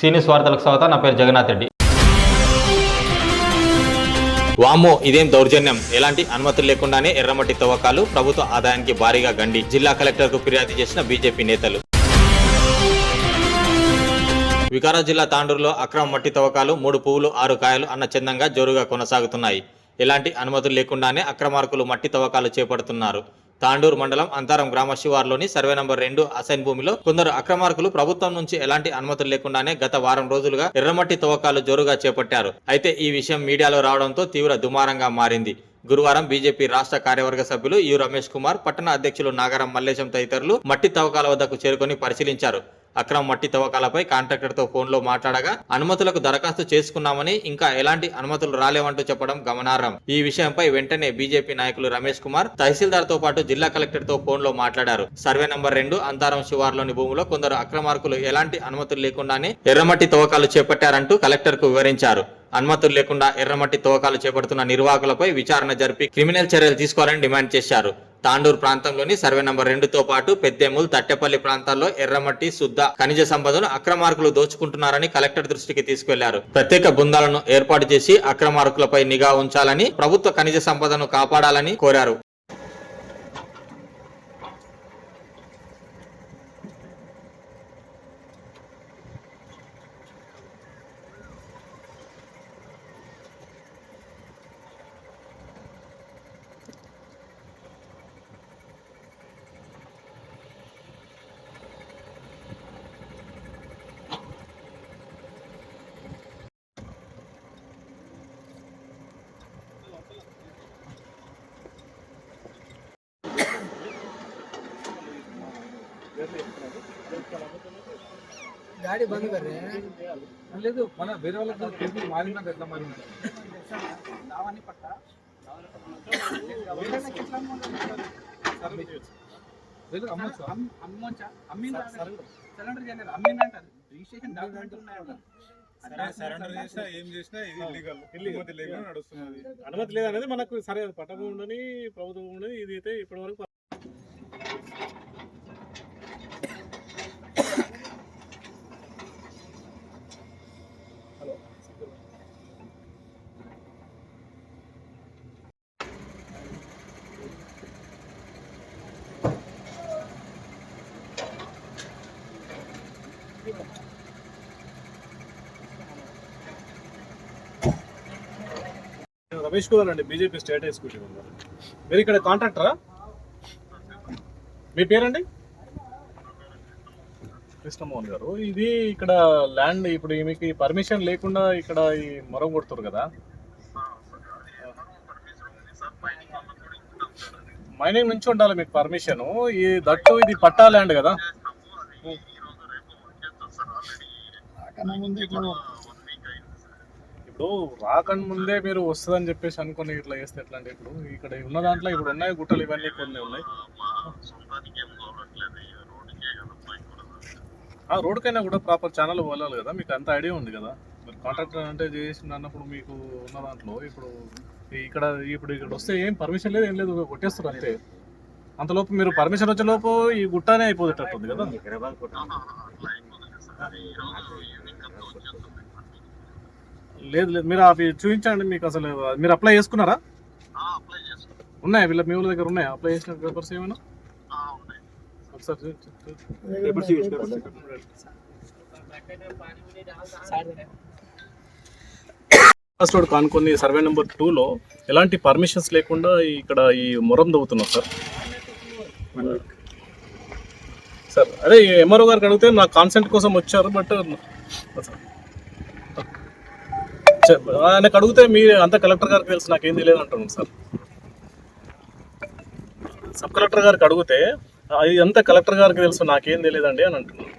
సీనియస్ వార్తలకు స్వాగతం. నా పేరు జగన్నాథ్ రెడ్డి. వామో ఇదేం దౌర్జన్యం? ఎలాంటి అనుమతులు లేకుండానే ఎర్రమట్టి తవ్వకాలు ప్రభుత్వ ఆదాయానికి భారీగా గండి. జిల్లా కలెక్టర్కు ఫిర్యాదు చేసిన బీజేపీ నేతలు. వికారాబాద్ జిల్లా తాండూరులో అక్రమ మట్టి తవ్వకాలు మూడు పువ్వులు ఆరు కాయలు అన్న చందంగా జోరుగా కొనసాగుతున్నాయి. ఎలాంటి అనుమతులు లేకుండానే అక్రమార్కులు మట్టి తవ్వకాలు చేపడుతున్నారు. తాండూరు మండలం అంతారం గ్రామ శివార్లోని సర్వే నంబర్ రెండు అసైన్ భూమిలో కొందరు అక్రమార్కులు ప్రభుత్వం నుంచి ఎలాంటి అనుమతులు లేకుండానే గత వారం రోజులుగా ఎర్రమట్టి తవ్వకాలు జోరుగా చేపట్టారు. అయితే ఈ విషయం మీడియాలో రావడంతో తీవ్ర దుమారంగా మారింది. గురువారం బీజేపీ రాష్ట్ర కార్యవర్గ సభ్యులు యు రమేష్ కుమార్ పట్టణ అధ్యక్షులు నాగరం మల్లేశం తదితరులు మట్టి తవ్వకాల వద్దకు చేరుకొని పరిశీలించారు. అక్రమ మట్టి తవ్వకాలపై కాంట్రాక్టర్తో ఫోన్లో మాట్లాడగా అనుమతులకు దరఖాస్తు చేసుకున్నామని ఇంకా ఎలాంటి అనుమతులు రాలేవంటూ చెప్పడం గమనార్హం. ఈ విషయంపై వెంటనే బీజేపీ నాయకులు రమేష్ కుమార్ తహసీల్దార్తో పాటు జిల్లా కలెక్టర్తో ఫోన్లో మాట్లాడారు. సర్వే నంబర్ రెండు అంతారం శివార్లోని భూమిలో కొందరు అక్రమార్కులు ఎలాంటి అనుమతులు లేకుండానే ఎర్రమట్టి తవ్వకాలు చేపట్టారంటూ కలెక్టర్కు వివరించారు. అనుమతులు లేకుండా ఎర్రమట్టి తవ్వకాలు చేపడుతున్న నిర్వాహకులపై విచారణ జరిపి క్రిమినల్ చర్యలు తీసుకోవాలని డిమాండ్ చేశారు. తాండూరు ప్రాంతంలోని సర్వే నంబర్ రెండుతో పాటు పెద్దెముల్ తట్టెపల్లి ప్రాంతాల్లో ఎర్రమట్టి శుద్ధ ఖనిజ సంపదను అక్రమార్కులు దోచుకుంటున్నారని కలెక్టర్ దృష్టికి తీసుకెళ్ళారు. ప్రత్యేక బృందాలను ఏర్పాటు చేసి అక్రమార్కులపై నిఘా ఉంచాలని ప్రభుత్వ ఖనిజ సంపదను కాపాడాలని కోరారు. ఎట్లా మారింది లేదు చేయలేదు అమ్మిందంట రిజిస్ట్రేషన్ డాక్యుమెంట్ ఉన్నాయంట సరెండర్ చేసినా ఏం చేసినా ఇది ఇల్లీగల్ అనుమతి లేకుండా నడుస్తున్నది. అనుమతి లేదనేది మనకు సరే పట్టభూమి ఉండని ప్రభుత్వం ఉండని ఇది అయితే ఇప్పటి వరకు రమేష్ కుమార్ అండి బీజేపీ స్టేట్ ఎగ్జిక్యూటివ్ ఉన్నారు. మీరు ఇక్కడ కాంట్రాక్టరా? మీ పేరండి? కృష్ణమోహన్ గారు. ఇది ఇక్కడ ల్యాండ్ ఇప్పుడు మీకు పర్మిషన్ లేకుండా ఇక్కడ ఈ మొరం కొడుతారు కదా. మైనింగ్ నుంచి ఉండాలి మీకు పర్మిషన్. ఈ దట్టు ఇది పట్టా ల్యాండ్ కదా. ఇప్పుడు రాకని ముందే మీరు వస్తుందని చెప్పేసి అనుకుని ఇట్లా చేస్తే ఎట్లా అంటే ఇప్పుడు ఇక్కడ ఉన్న దాంట్లో ఇప్పుడు ఉన్నాయి గుట్టలు ఇవన్నీ కొన్ని ఉన్నాయి ఆ రోడ్కైనా కూడా ప్రాపర్ ఛానల్ వెళ్ళాలి కదా మీకు అంత ఐడియా ఉంది కదా మీరు కాంట్రాక్టర్ అంటే చేసింది అన్నప్పుడు మీకు ఉన్న దాంట్లో ఇప్పుడు ఇక్కడ ఇప్పుడు ఇక్కడ వస్తే ఏం పర్మిషన్ లేదు ఏం లేదు కొట్టేస్తారు అంతే అంతలోపు మీరు పర్మిషన్ వచ్చే లోపు ఈ గుట్టనే అయిపోతేటట్టుంది కదా లేదు లేదు. మీరు అవి చూపించండి మీకు అసలు మీరు అప్లై చేసుకున్నారా? ఉన్నాయా? వీళ్ళ మీ వాళ్ళ దగ్గర ఉన్నాయా? అప్లై చేసిన పేపర్స్ ఏమైనా? ఒకసారి చూ- చూ- చూ- ఫస్ట్ రోడ్ కానుకొని సర్వే నెంబర్ టూలో ఎలాంటి పర్మిషన్స్ లేకుండా ఇక్కడ ఈ మొరం దవ్వుతున్నారు సార్ సార్ అదే ఎంఆర్ఓ గారికి అడిగితే నా కాన్సెంట్ కోసం వచ్చారు బట్ చె- ఆయనకు అడిగితే మీరు అంత కలెక్టర్ గారికి తెలుసు నాకేం తెలియదు అంటున్నాను సార్. సబ్ కలెక్టర్ గారికి అడిగితే అది అంతా కలెక్టర్ గారికి తెలుసు నాకేం తెలియదండి అని అంటున్నాను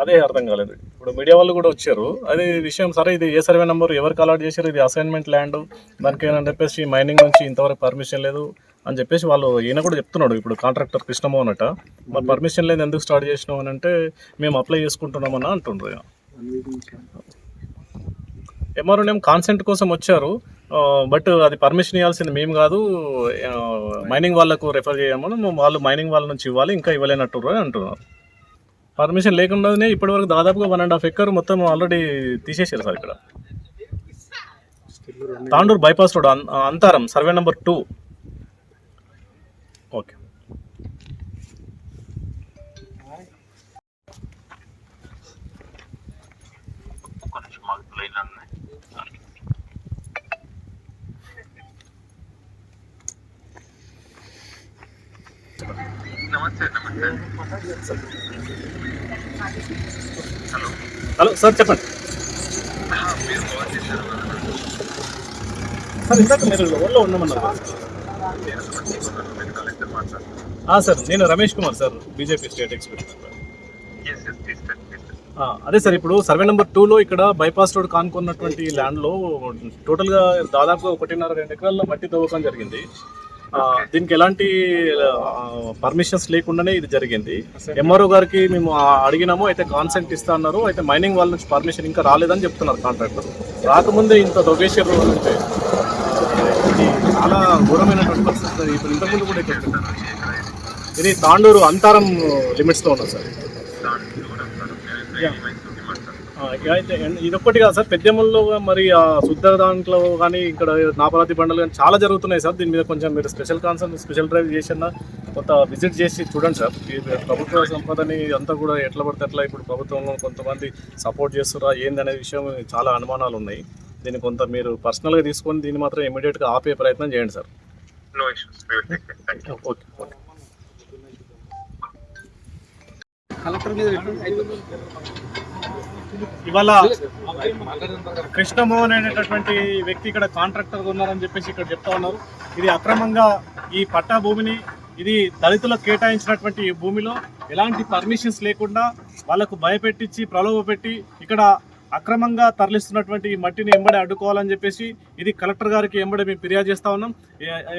అదే అర్థం కాలేదు. ఇప్పుడు మీడియా వాళ్ళు కూడా వచ్చారు. అది విషయం సరే ఇది ఏ సర్వే నెంబర్ ఎవరికి అలాట్ చేశారు ఇది అసైన్మెంట్ ల్యాండ్ దానికి చెప్పేసి మైనింగ్ నుంచి ఇంతవరకు పర్మిషన్ లేదు అని చెప్పేసి వాళ్ళు ఈయన కూడా చెప్తున్నాడు. ఇప్పుడు కాంట్రాక్టర్ కృష్ణమోహన్ అట మరి పర్మిషన్ లేదు ఎందుకు స్టార్ట్ చేసినాం అని అంటే మేము అప్లై చేసుకుంటున్నామని అంటుండ్రు ఇక. నేమ్ కాన్సెంట్ కోసం వచ్చారు. బట్ అది పర్మిషన్ ఇవ్వాల్సింది మేము కాదు. మైనింగ్ వాళ్ళకు రెఫర్ చేయమని వాళ్ళు మైనింగ్ వాళ్ళ నుంచి ఇవ్వాలి ఇంకా ఇవ్వలేనట్టు అని అంటున్నారు. పర్మిషన్ లేకుండానే ఇప్పటివరకు దాదాపుగా వన్ అండ్ హాఫ్ ఎక్కర్ మొత్తం ఆల్రెడీ తీసేసారు సార్ ఇక్కడ. తాండూరు బైపాస్ రోడ్ అన్- Antharam survey number two okay. Hello sir చెప్పండి. సార్ ఇందాక మీరు ఊళ్ళో ఉన్నామన్నారు సార్ నేను Ramesh Kumar sir BJP state experience అదే సార్ ఇప్పుడు సర్వే నెంబర్ టూలో ఇక్కడ బైపాస్ రోడ్ కానుకున్నటువంటి ల్యాండ్లో టోటల్గా దాదాపుగా ఒకటిన్నర రెండు ఎకరాల్లో మట్టి తవ్వకం జరిగింది. దీనికి ఎలాంటి పర్మిషన్స్ లేకుండానే ఇది జరిగింది. ఎంఆర్ఓ గారికి మేము అడిగినాము అయితే కాన్సెంట్ ఇస్తా అన్నారు. అయితే మైనింగ్ వాళ్ళ నుంచి పర్మిషన్ ఇంకా రాలేదని చెప్తున్నారు కాంట్రాక్టర్ రాకముందే ఇంత దొగేశ్వర్ అంటే ఇది చాలా ఘోరమైనటువంటి పరిస్థితి. ఇప్పుడు ఇంతకుముందు కూడా ఇక్కడ. ఇది తాండూరు అంతారం లిమిట్స్లో ఉన్నది సార్. ఇదొక్కటి కాదు సార్ పెద్దెమ్మల్లో మరి ఆ శుద్ధ దాంట్లో కానీ ఇక్కడ నాపరాతి బండలు కానీ చాలా జరుగుతున్నాయి సార్. దీని మీద కొంచెం మీరు స్పెషల్ కాన్సర్న్ స్పెషల్ డ్రైవ్ చేసిన కొంత విజిట్ చేసి చూడండి సార్. ఈ ప్రభుత్వ సంపదని అంతా కూడా ఎట్లా పడితే అట్లా ఇప్పుడు ప్రభుత్వంలో కొంతమంది సపోర్ట్ చేస్తురా ఏందనే విషయం చాలా అనుమానాలు ఉన్నాయి. దీన్ని కొంత మీరు పర్సనల్గా తీసుకొని దీన్ని మాత్రం ఇమీడియట్గా ఆపే ప్రయత్నం చేయండి సార్. ఓకే ఓకే కలెక్టర్ మీద ఇవాళ కృష్ణమోహన్ అనేటటువంటి వ్యక్తి ఇక్కడ కాంట్రాక్టర్ ఉన్నారని చెప్పేసి ఇక్కడ చెప్తా ఉన్నారు. ఇది అక్రమంగా ఈ పట్టా భూమిని ఇది దళితులకు కేటాయించినటువంటి భూమిలో ఎలాంటి పర్మిషన్స్ లేకుండా వాళ్ళకు భయపెట్టించి ప్రలోభ పెట్టి ఇక్కడ అక్రమంగా తరలిస్తున్నటువంటి ఈ మట్టిని ఎంబడి అడ్డుకోవాలని చెప్పేసి ఇది కలెక్టర్ గారికి ఎంబడి మేము ఫిర్యాదు చేస్తా ఉన్నాం.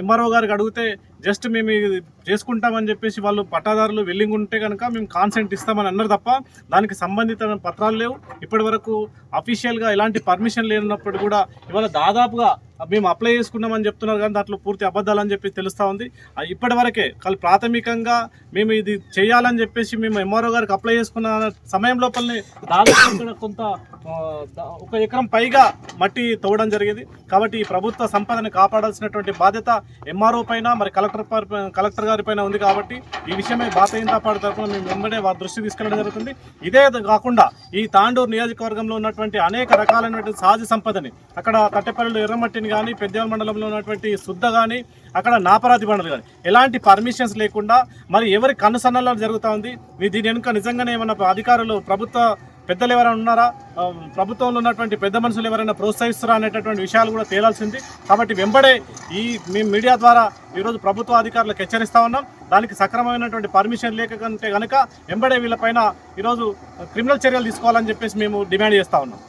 ఎంఆర్ఓ గారికి అడిగితే జస్ట్ మేము ఇది చేసుకుంటామని చెప్పేసి వాళ్ళు పట్టాదారులు వెల్లింగ్ ఉంటే కనుక మేము కాన్సెంట్ ఇస్తామని అన్నారు తప్ప దానికి సంబంధిత పత్రాలు లేవు. ఇప్పటి వరకు అఫీషియల్గా ఎలాంటి పర్మిషన్ లేనప్పుడు కూడా ఇవాళ దాదాపుగా మేము అప్లై చేసుకున్నామని చెప్తున్నారు కానీ దాంట్లో పూర్తి అబద్ధాలు అని చెప్పి తెలుస్తూ ఉంది. ఇప్పటి వరకే ప్రాథమికంగా మేము ఇది చేయాలని చెప్పేసి మేము ఎంఆర్ఓ గారికి అప్లై చేసుకున్న సమయం లోపలనే దాదాపు కొంత ఒక ఎకరం పైగా మట్టి తవ్వడం జరిగింది. కాబట్టి ఈ ప్రభుత్వ సంపదని కాపాడాల్సినటువంటి బాధ్యత ఎంఆర్ఓ పైన మరి కలెక్టర్ కలెక్టర్ గారి పైన ఉంది కాబట్టి ఈ విషయమై భారతీయ జనతా పార్టీ తరఫున మేము వెంబడే వారి దృష్టి తీసుకెళ్ళడం జరుగుతుంది. ఇదే కాకుండా ఈ తాండూరు నియోజకవర్గంలో ఉన్నటువంటి అనేక రకాలైనటువంటి సహజ సంపదని అక్కడ తట్టెపల్లిలో ఎర్రమట్టిని కానీ పెద్దేవల్ మండలంలో ఉన్నటువంటి శుద్ధ కానీ అక్కడ నాపరాతి బండలు కానీ ఎలాంటి పర్మిషన్స్ లేకుండా మరి ఎవరి కనుసన్నలో జరుగుతూ ఉంది? మీ దీని వెనుక నిజంగానే ఏమన్నా అధికారులు ప్రభుత్వ పెద్దలు ఎవరైనా ఉన్నారా? ప్రభుత్వంలో ఉన్నటువంటి పెద్ద మనుషులు ఎవరైనా ప్రోత్సహిస్తారా అనేటటువంటి విషయాలు కూడా తేలాల్సింది. కాబట్టి వెంబడే ఈ మేము మీడియా ద్వారా ఈరోజు ప్రభుత్వ అధికారులకు హెచ్చరిస్తా ఉన్నాం. దానికి సక్రమమైనటువంటి పర్మిషన్ లేక కంటే కనుక వెంబడే వీళ్ళపైన ఈరోజు క్రిమినల్ చర్యలు తీసుకోవాలని చెప్పేసి మేము డిమాండ్ చేస్తా ఉన్నాం.